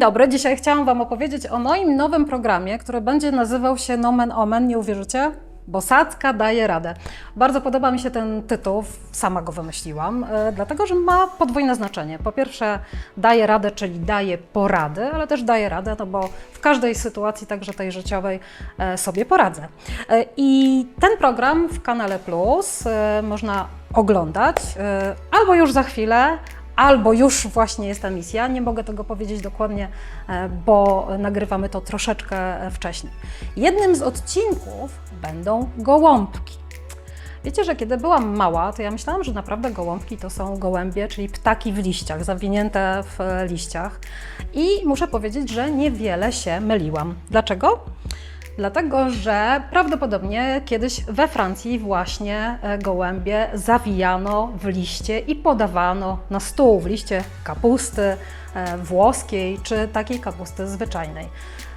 dobry. Dzisiaj chciałam Wam opowiedzieć o moim nowym programie, który będzie nazywał się Nomen Omen. Nie uwierzycie? Bosacka daje radę. Bardzo podoba mi się ten tytuł, sama go wymyśliłam, e, dlatego że ma podwójne znaczenie. Po pierwsze, daje radę, czyli daje porady, ale też daje radę, no bo w każdej sytuacji, także tej życiowej, e, sobie poradzę. E, I ten program w kanale Plus można oglądać albo już za chwilę, albo już właśnie jest emisja. Nie mogę tego powiedzieć dokładnie, e, bo nagrywamy to troszeczkę wcześniej. Jednym z odcinków będą gołąbki. Wiecie, że kiedy byłam mała, to ja myślałam, że naprawdę gołąbki to są gołębie, czyli ptaki w liściach, zawinięte w e, liściach. I muszę powiedzieć, że niewiele się myliłam. Dlaczego? Dlatego, że prawdopodobnie kiedyś we Francji właśnie e, gołębie zawijano w liście i podawano na stół w liście kapusty e, włoskiej czy takiej kapusty zwyczajnej.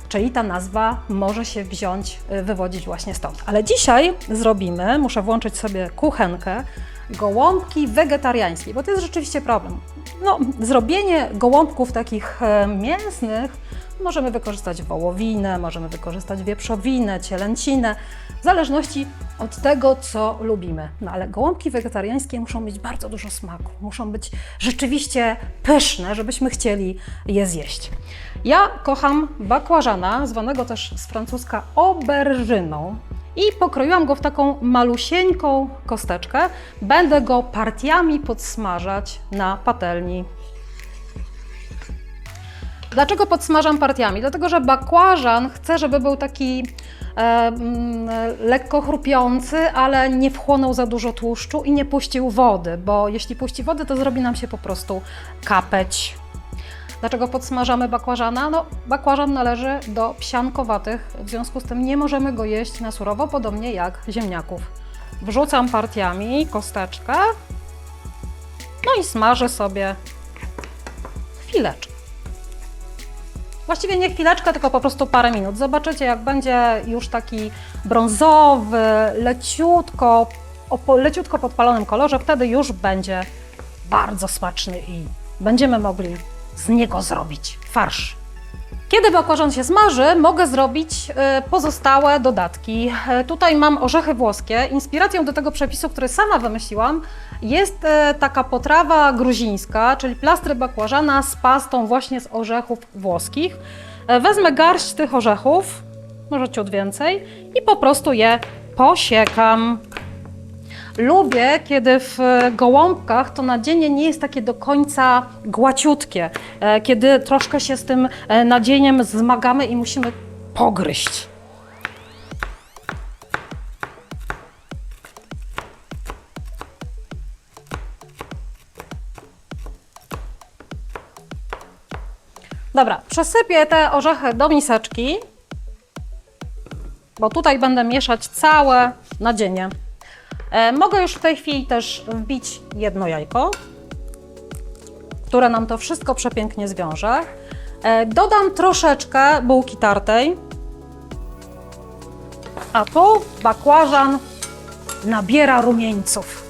Czyli ta nazwa może się wziąć, e, wywodzić właśnie stąd. Ale dzisiaj zrobimy, muszę włączyć sobie kuchenkę, gołąbki wegetariańskie, bo to jest rzeczywiście problem. No, zrobienie gołąbków takich mięsnych Możemy wykorzystać wołowinę, możemy wykorzystać wieprzowinę, cielęcinę, w zależności od tego, co lubimy. No ale gołąbki wegetariańskie muszą mieć bardzo dużo smaku, muszą być rzeczywiście pyszne, żebyśmy chcieli je zjeść. Ja kocham bakłażana, zwanego też z francuska auberżyną. I pokroiłam go w taką malusieńką kosteczkę. Będę go partiami podsmażać na patelni Dlaczego podsmażam partiami? Dlatego, że bakłażan chcę, żeby był taki e, mm, lekko chrupiący, ale nie wchłonął za dużo tłuszczu i nie puścił wody, bo jeśli puści wody, to zrobi nam się po prostu kapeć. Dlaczego podsmażamy bakłażana? No, bakłażan należy do psiankowatych, w związku z tym nie możemy go jeść na surowo, podobnie jak ziemniaków. Wrzucam partiami kosteczkę, no i smażę sobie chwileczkę. Właściwie nie chwileczkę, tylko po prostu parę minut. Zobaczycie, jak będzie już taki brązowy, leciutko, leciutko podpalonym kolorze, wtedy już będzie bardzo smaczny i będziemy mogli z niego zrobić farsz. Kiedy bakłażan się smaży, mogę zrobić e, pozostałe dodatki. E, Tutaj mam orzechy włoskie. Inspiracją do tego przepisu, który sama wymyśliłam, jest e, taka potrawa gruzińska, czyli plastry bakłażana z pastą właśnie z orzechów włoskich. E, Wezmę garść tych orzechów, może ciut więcej, i po prostu je posiekam. Lubię, kiedy w gołąbkach to nadzienie nie jest takie do końca głaciutkie, e, kiedy troszkę się z tym e, nadzieniem zmagamy i musimy pogryźć. Dobra, przesypię te orzechy do miseczki, bo tutaj będę mieszać całe nadzienie. E, mogę już w tej chwili też wbić jedno jajko, które nam to wszystko przepięknie zwiąże. E, dodam troszeczkę bułki tartej, a tu bakłażan nabiera rumieńców.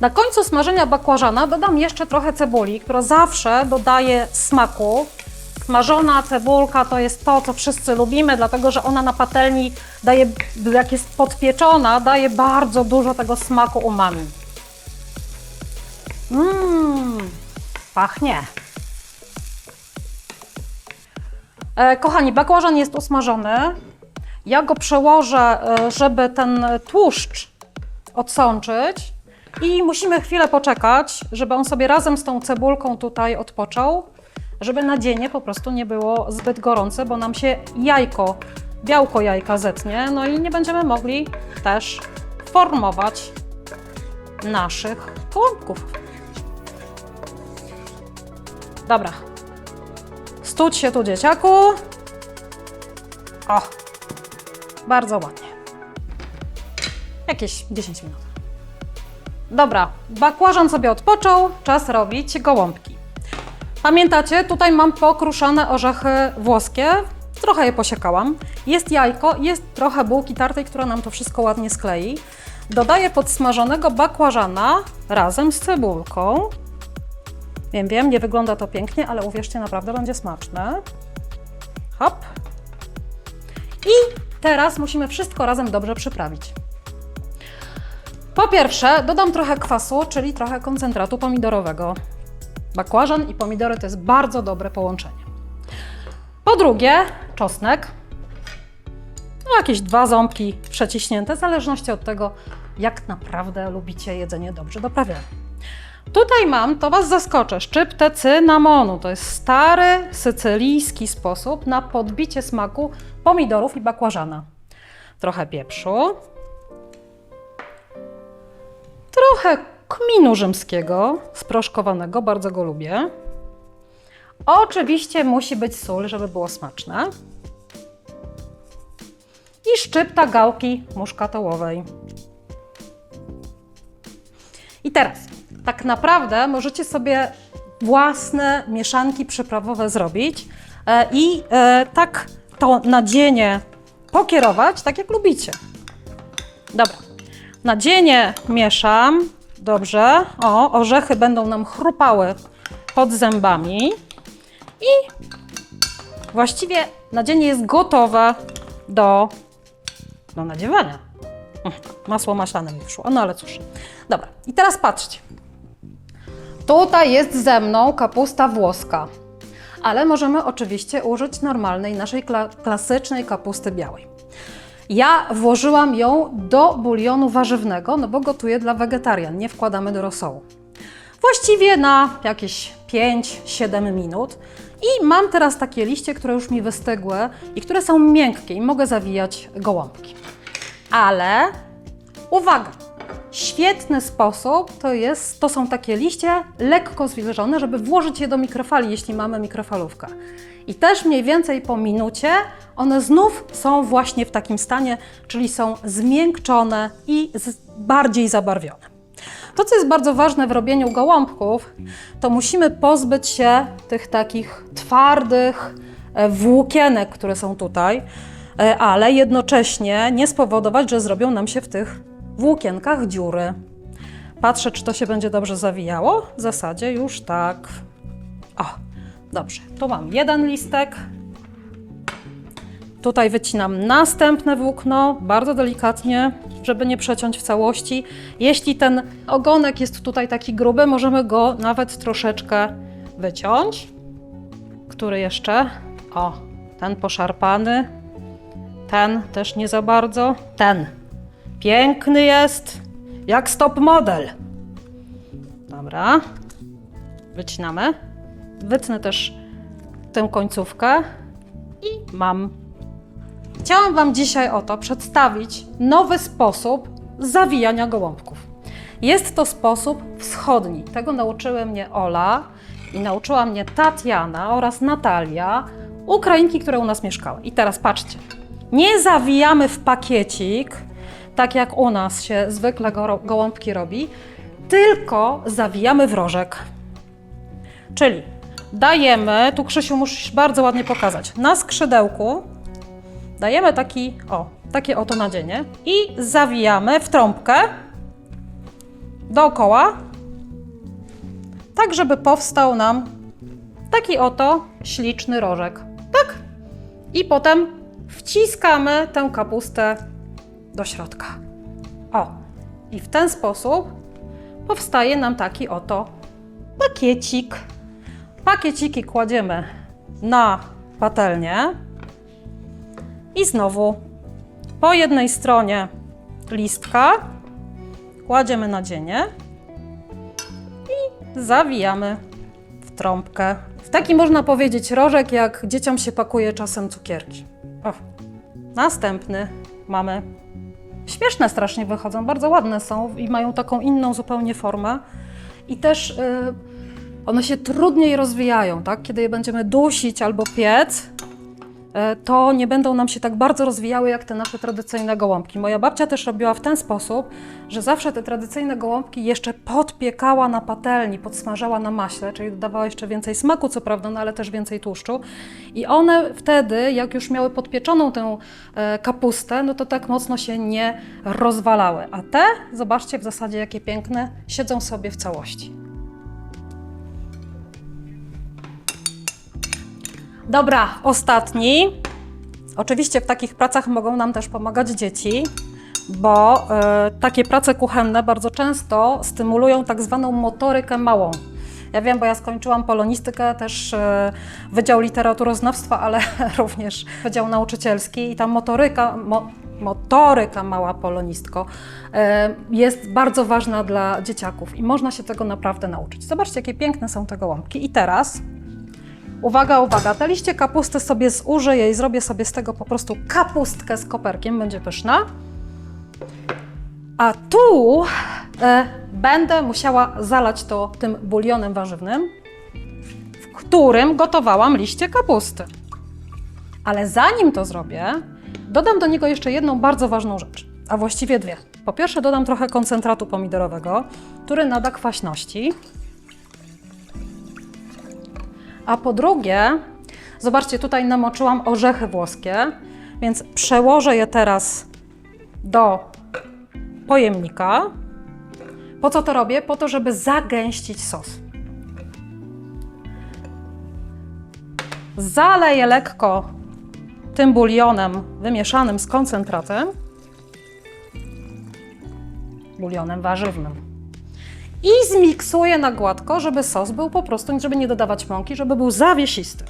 Na końcu smażenia bakłażana dodam jeszcze trochę cebuli, która zawsze dodaje smaku. Smażona cebulka to jest to, co wszyscy lubimy, dlatego że ona na patelni daje, jak jest podpieczona, daje bardzo dużo tego smaku umami. Mmm, pachnie. E, kochani, bakłażan jest usmażony. Ja go przełożę, e, żeby ten tłuszcz odsączyć. I musimy chwilę poczekać, żeby on sobie razem z tą cebulką tutaj odpoczął, żeby nadzienie po prostu nie było zbyt gorące, bo nam się jajko, białko jajka zetnie, no i nie będziemy mogli też formować naszych gołąbków. Dobra. Stuć się tu dzieciaku. O, bardzo ładnie. Jakieś 10 minut. Dobra, bakłażan sobie odpoczął, czas robić gołąbki. Pamiętacie, tutaj mam pokruszone orzechy włoskie, trochę je posiekałam. Jest jajko, jest trochę bułki tartej, która nam to wszystko ładnie sklei. dodaję podsmażonego bakłażana razem z cebulką. Wiem, wiem, nie wygląda to pięknie, ale uwierzcie, naprawdę będzie smaczne. Hop. I teraz musimy wszystko razem dobrze przyprawić. Po pierwsze, dodam trochę kwasu, czyli trochę koncentratu pomidorowego. Bakłażan i pomidory to jest bardzo dobre połączenie. Po drugie, czosnek. No, jakieś dwa ząbki przeciśnięte, w zależności od tego, jak naprawdę lubicie jedzenie dobrze doprawione. Tutaj mam, to Was zaskoczę, szczyptę cynamonu. To jest stary sycylijski sposób na podbicie smaku pomidorów i bakłażana. Trochę pieprzu. Trochę kminu rzymskiego, sproszkowanego, bardzo go lubię. Oczywiście musi być sól, żeby było smaczne. I szczypta gałki muszkatołowej. I teraz, tak naprawdę możecie sobie własne mieszanki przyprawowe zrobić e, i e, tak to nadzienie pokierować, tak jak lubicie. Dobra, nadzienie mieszam. Dobrze. O, orzechy będą nam chrupały pod zębami. I właściwie nadzienie jest gotowe do, do nadziewania. Hm, Masło maślane mi wyszło, no ale cóż. Dobra, i teraz patrzcie. Tutaj jest ze mną kapusta włoska, ale możemy oczywiście użyć normalnej, naszej kla klasycznej kapusty białej. Ja włożyłam ją do bulionu warzywnego, no bo gotuję dla wegetarian, nie wkładamy do rosołu. Właściwie na jakieś 5-7 minut. I mam teraz takie liście, które już mi wystygły i które są miękkie i mogę zawijać gołąbki. Ale uwaga! Świetny sposób to, jest, to są takie liście lekko zwilżone, żeby włożyć je do mikrofali, jeśli mamy mikrofalówkę. I też mniej więcej po minucie one znów są właśnie w takim stanie, czyli są zmiękczone i bardziej zabarwione. To, co jest bardzo ważne w robieniu gołąbków, to musimy pozbyć się tych takich twardych e, włókienek, które są tutaj, e, ale jednocześnie nie spowodować, że zrobią nam się w tych włókienkach dziury. Patrzę, czy to się będzie dobrze zawijało. W zasadzie już tak. O, dobrze. Tu mam jeden listek. Tutaj wycinam następne włókno, bardzo delikatnie, żeby nie przeciąć w całości. Jeśli ten ogonek jest tutaj taki gruby, możemy go nawet troszeczkę wyciąć. Który jeszcze? O, ten poszarpany. Ten też nie za bardzo. Ten. Piękny jest, jak stop model. Dobra. Wycinamy. Wytnę też tę końcówkę i mam Chciałam Wam dzisiaj oto przedstawić nowy sposób zawijania gołąbków. Jest to sposób wschodni. Tego nauczyły mnie Ola i nauczyła mnie Tatiana oraz Natalia, Ukrainki, które u nas mieszkały. I teraz patrzcie. Nie zawijamy w pakiecik, tak jak u nas się zwykle go, gołąbki robi, tylko zawijamy w rożek. Czyli dajemy, tu Krzysiu musisz bardzo ładnie pokazać, na skrzydełku Dajemy taki, o, takie oto nadzienie i zawijamy w trąbkę dookoła, tak żeby powstał nam taki oto śliczny rożek. Tak. I potem wciskamy tę kapustę do środka. O, i w ten sposób powstaje nam taki oto pakiecik. Pakieciki kładziemy na patelnię. I znowu po jednej stronie listka kładziemy nadzienie i zawijamy w trąbkę. W taki można powiedzieć rożek, jak dzieciom się pakuje czasem cukierki. O, następny mamy. Śmieszne strasznie wychodzą, bardzo ładne są i mają taką inną zupełnie formę. I też y, one się trudniej rozwijają, tak? Kiedy je będziemy dusić albo piec, e, to nie będą nam się tak bardzo rozwijały jak te nasze tradycyjne gołąbki. Moja babcia też robiła w ten sposób, że zawsze te tradycyjne gołąbki jeszcze podpiekała na patelni, podsmażała na maśle, czyli dodawała jeszcze więcej smaku, co prawda, no ale też więcej tłuszczu. I one wtedy, jak już miały podpieczoną tę e, kapustę, no to tak mocno się nie rozwalały. A te, zobaczcie w zasadzie jakie piękne, siedzą sobie w całości. Dobra, ostatni. Oczywiście w takich pracach mogą nam też pomagać dzieci, bo e, takie prace kuchenne bardzo często stymulują tak zwaną motorykę małą. Ja wiem, bo ja skończyłam polonistykę, też e, Wydział Literaturoznawstwa, ale również Wydział Nauczycielski i ta motoryka, mo, motoryka mała polonistko e, jest bardzo ważna dla dzieciaków i można się tego naprawdę nauczyć. Zobaczcie, jakie piękne są te gołąbki. I teraz Uwaga, uwaga, te liście kapusty sobie zużyję i zrobię sobie z tego po prostu kapustkę z koperkiem, będzie pyszna. A tu e, będę musiała zalać to tym bulionem warzywnym, w którym gotowałam liście kapusty. Ale zanim to zrobię, dodam do niego jeszcze jedną bardzo ważną rzecz, a właściwie dwie. Po pierwsze dodam trochę koncentratu pomidorowego, który nada kwaśności. A po drugie, zobaczcie, tutaj namoczyłam orzechy włoskie, więc przełożę je teraz do pojemnika. Po co to robię? Po to, żeby zagęścić sos. Zaleję lekko tym bulionem wymieszanym z koncentratem, bulionem warzywnym i zmiksuję na gładko, żeby sos był po prostu, żeby nie dodawać mąki, żeby był zawiesisty.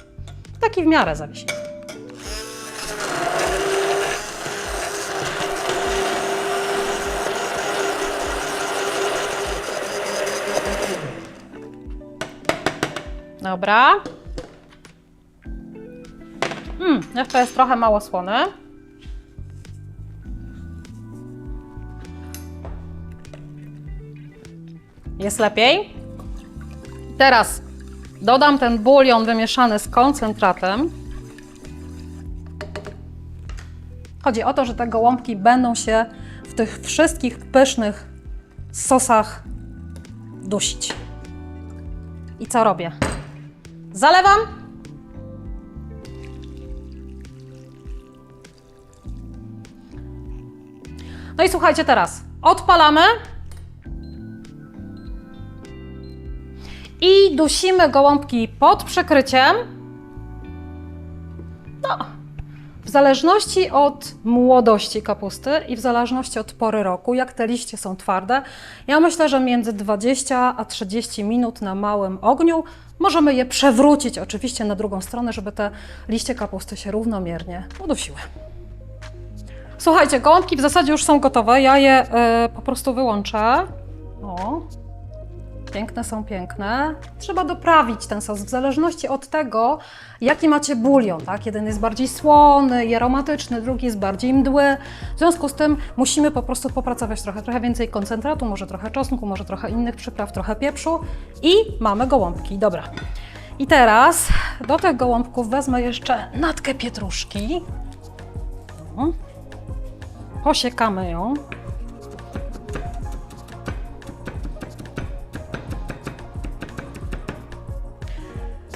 Taki w miarę zawiesisty. Dobra. Mm, jeszcze jest trochę mało słony. Jest lepiej. Teraz dodam ten bulion wymieszany z koncentratem. Chodzi o to, że te gołąbki będą się w tych wszystkich pysznych sosach dusić. I co robię? Zalewam. No i słuchajcie teraz. Odpalamy. I dusimy gołąbki pod przykryciem. No, w zależności od młodości kapusty i w zależności od pory roku, jak te liście są twarde, ja myślę, że między 20 a 30 minut na małym ogniu możemy je przewrócić oczywiście na drugą stronę, żeby te liście kapusty się równomiernie udusiły. Słuchajcie, gołąbki w zasadzie już są gotowe. Ja je y, po prostu wyłączę. O, Piękne są piękne. Trzeba doprawić ten sos w zależności od tego, jaki macie bulion. Tak? Jeden jest bardziej słony i aromatyczny, drugi jest bardziej mdły. W związku z tym musimy po prostu popracować trochę, trochę więcej koncentratu, może trochę czosnku, może trochę innych przypraw, trochę pieprzu i mamy gołąbki. Dobra. I teraz do tych gołąbków wezmę jeszcze natkę pietruszki. O. Posiekamy ją.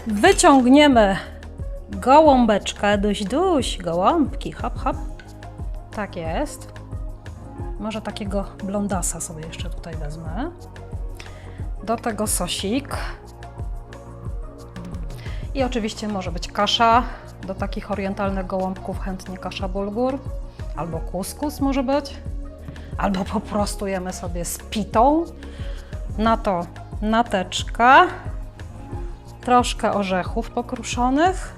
Wyciągniemy gołąbeczkę, duś, duś, gołąbki, hop, hop. Tak jest. Może takiego blondasa sobie jeszcze tutaj wezmę. Do tego sosik. I oczywiście może być kasza. Do takich orientalnych gołąbków chętnie kasza bulgur. Albo kuskus może być. Albo po prostu jemy sobie z pitą. Na to nateczka troszkę orzechów pokruszonych.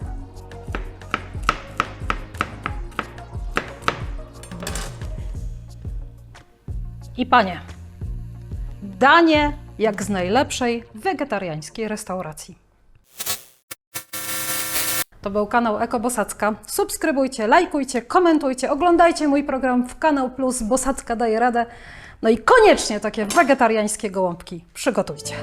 I panie, danie jak z najlepszej wegetariańskiej restauracji. To był kanał Eko Bosacka. Subskrybujcie, lajkujcie, komentujcie, oglądajcie mój program w Kanał Plus Bosacka daje radę. No i koniecznie takie wegetariańskie gołąbki przygotujcie.